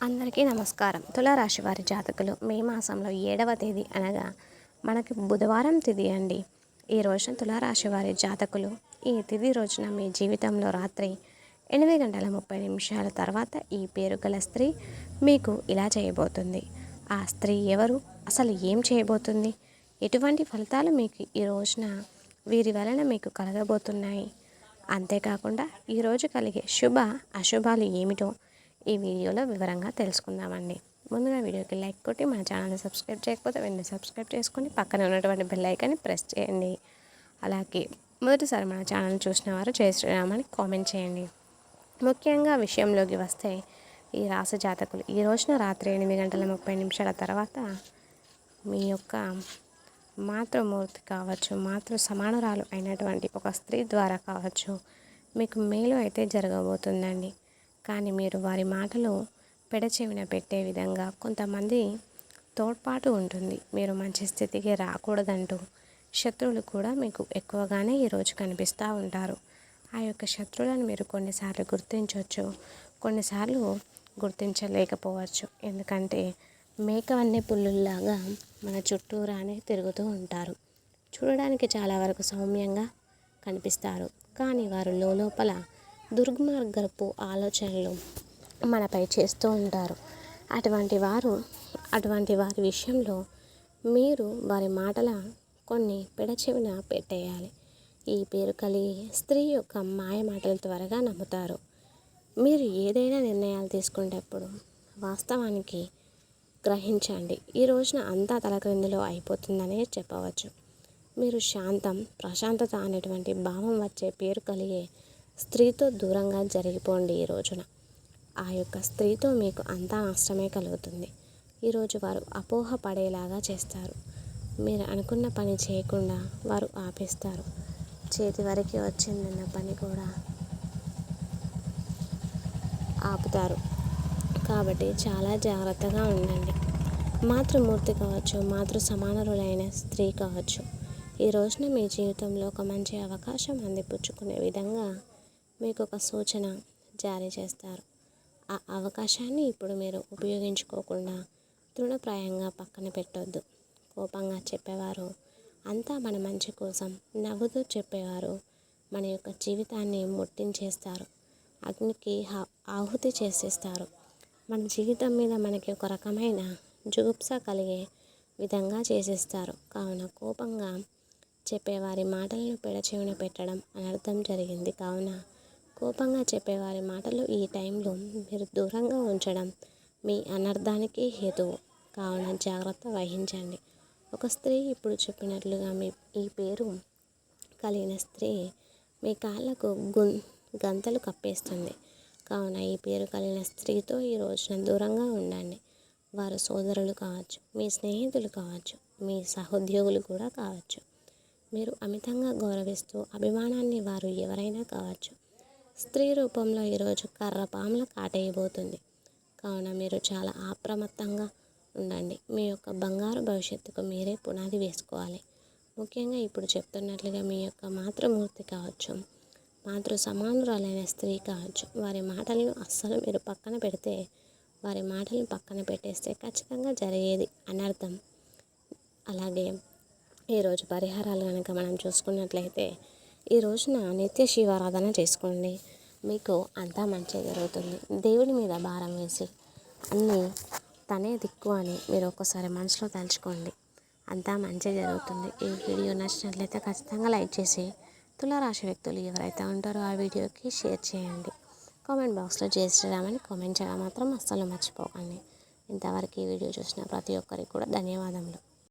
అందరికీ నమస్కారం. తులారాశి వారి జాతకులు మే మాసంలో ఏడవ తేదీ అనగా మనకి బుధవారం తిథి అండి. ఈ రోజున తులారాశి వారి జాతకులు ఈ తిథి రోజున మీ జీవితంలో రాత్రి ఎనిమిది గంటల ముప్పై నిమిషాల తర్వాత ఈ పేరు గల స్త్రీ మీకు ఇలా చేయబోతుంది. ఆ స్త్రీ ఎవరు? అసలు ఏం చేయబోతుంది? ఎటువంటి ఫలితాలు మీకు ఈ రోజున వీరి వలన మీకు కలగబోతున్నాయి? అంతేకాకుండా ఈరోజు కలిగే శుభ అశుభాలు ఏమిటో ఈ వీడియోలో వివరంగా తెలుసుకుందామండి. ముందుగా వీడియోకి లైక్ కొట్టి మన ఛానల్ని సబ్స్క్రైబ్ చేయకపోతే వెంటనే సబ్స్క్రైబ్ చేసుకొని పక్కన ఉన్నటువంటి బెల్ ఐకాన్ని ప్రెస్ చేయండి. అలాగే మొదటిసారి మన ఛానల్ చూసిన వారు జయ శ్రీరామని కామెంట్ చేయండి. ముఖ్యంగా విషయంలోకి వస్తే ఈ రాశి జాతకులు ఈ రోజున రాత్రి ఎనిమిది గంటల ముప్పై నిమిషాల తర్వాత మీ యొక్క మాతృమూర్తి కావచ్చు మాతృ సమానురాలు అయినటువంటి ఒక స్త్రీ ద్వారా కావచ్చు మీకు మేలు అయితే జరగబోతుందండి. కానీ మీరు వారి మాటలు పెడచెవిన పెట్టే విధంగా కొంతమంది తోడ్పాటు ఉంటుంది. మీరు మంచి స్థితికి రాకూడదంటూ శత్రువులు కూడా మీకు ఎక్కువగానే ఈరోజు కనిపిస్తూ ఉంటారు. ఆ యొక్క శత్రువులను మీరు కొన్నిసార్లు గుర్తించవచ్చు కొన్నిసార్లు గుర్తించలేకపోవచ్చు. ఎందుకంటే మేకవన్నీ పుల్లుల్లాగా మన చుట్టూరానే తిరుగుతూ ఉంటారు. చూడడానికి చాలా వరకు సౌమ్యంగా కనిపిస్తారు. కానీ వారు లోపల దుర్మార్గపు ఆలోచనలు మనపై చేస్తూ ఉంటారు. అటువంటి వారు అటువంటి వారి విషయంలో మీరు వారి మాటల కొన్ని పెడచెవిన పెట్టేయాలి. ఈ పేరు కలిగి స్త్రీ యొక్క మాయ మాటలు త్వరగా నమ్ముతారు. మీరు ఏదైనా నిర్ణయాలు తీసుకునేటప్పుడు వాస్తవానికి గ్రహించండి. ఈ రోజున అంతా తలక్రిందులో అయిపోతుందనే చెప్పవచ్చు. మీరు శాంతం ప్రశాంతత అనేటువంటి భావం వచ్చే పేరు కలిగే స్త్రీతో దూరంగా జరిగిపోండి ఈ రోజున. ఆ యొక్క స్త్రీతో మీకు అంతా నష్టమే కలుగుతుంది. ఈరోజు వారు అపోహ పడేలాగా చేస్తారు. మీరు అనుకున్న పని చేయకుండా వారు ఆపేస్తారు. చేతి వరకు వచ్చిందన్న పని కూడా ఆపుతారు. కాబట్టి చాలా జాగ్రత్తగా ఉండండి. మాతృమూర్తి కావచ్చు మాతృ సమానరులైన స్త్రీ కావచ్చు ఈ రోజున మీ జీవితంలో ఒక మంచి అవకాశం అందిపుచ్చుకునే విధంగా మీకు ఒక సూచన జారీ చేస్తారు. ఆ అవకాశాన్ని ఇప్పుడు మీరు ఉపయోగించుకోకుండా తృణప్రాయంగా పక్కన పెట్టొద్దు. కోపంగా చెప్పేవారు అంతా మన మంచి కోసం నవ్వుతూ చెప్పేవారు మన యొక్క జీవితాన్ని ముట్టించేస్తారు అగ్నికి ఆహుతి చేసేస్తారు. మన జీవితం మీద మనకి ఒక రకమైన జుగుప్స కలిగే విధంగా చేసేస్తారు. కావున కోపంగా చెప్పేవారి మాటలను పెడచెవిన పెట్టడం అనర్థం జరిగింది. కావున కోపంగా చెప్పేవారి మాటలు ఈ టైంలో మీరు దూరంగా ఉంచడం మీ అనర్థానికి హేతువు కావున జాగ్రత్త వహించండి. ఒక స్త్రీ ఇప్పుడు చెప్పినట్లుగా మీ ఈ పేరు కలిగిన స్త్రీ మీ కాళ్ళకు గుం గంతలు కప్పేస్తుంది. కావున ఈ పేరు కలిగిన స్త్రీతో ఈ రోజున దూరంగా ఉండండి. వారు సోదరులు కావచ్చు మీ స్నేహితులు కావచ్చు మీ సహోద్యోగులు కూడా కావచ్చు. మీరు అమితంగా గౌరవిస్తూ అభిమానాన్ని వారు ఎవరైనా కావచ్చు స్త్రీ రూపంలో ఈరోజు కర్ర పాముల కాటేయబోతుంది. కావున మీరు చాలా అప్రమత్తంగా ఉండండి. మీ యొక్క బంగారు భవిష్యత్తుకు మీరే పునాది వేసుకోవాలి. ముఖ్యంగా ఇప్పుడు చెప్తున్నట్లుగా మీ యొక్క మాతృమూర్తి కావచ్చు మాతృ సమానురాలైన స్త్రీ కావచ్చు వారి మాటలను అస్సలు మీరు పక్కన పెడితే వారి మాటలను పక్కన పెట్టేస్తే ఖచ్చితంగా జరిగేది అనర్థం. అలాగే ఈరోజు పరిహారాలు కనుక మనం చూసుకున్నట్లయితే ఈ రోజున నిత్య శివారాధన చేసుకోండి. మీకు అంతా మంచి జరుగుతుంది. దేవుడి మీద భారం వేసి అన్నీ తనే దిక్కు అని మీరు ఒక్కసారి మనసులో తలుచుకోండి. అంతా మంచి జరుగుతుంది. ఈ వీడియో నచ్చినట్లయితే ఖచ్చితంగా లైక్ చేసి తులారాశి వ్యక్తులు ఎవరైతే ఉంటారో ఆ వీడియోకి షేర్ చేయండి. కామెంట్ బాక్స్లో జై శ్రీరామని కామెంట్ చేయడం మాత్రం అస్సలు మర్చిపోకండి. ఇంతవరకు ఈ వీడియో చూసిన ప్రతి ఒక్కరికి కూడా ధన్యవాదములు.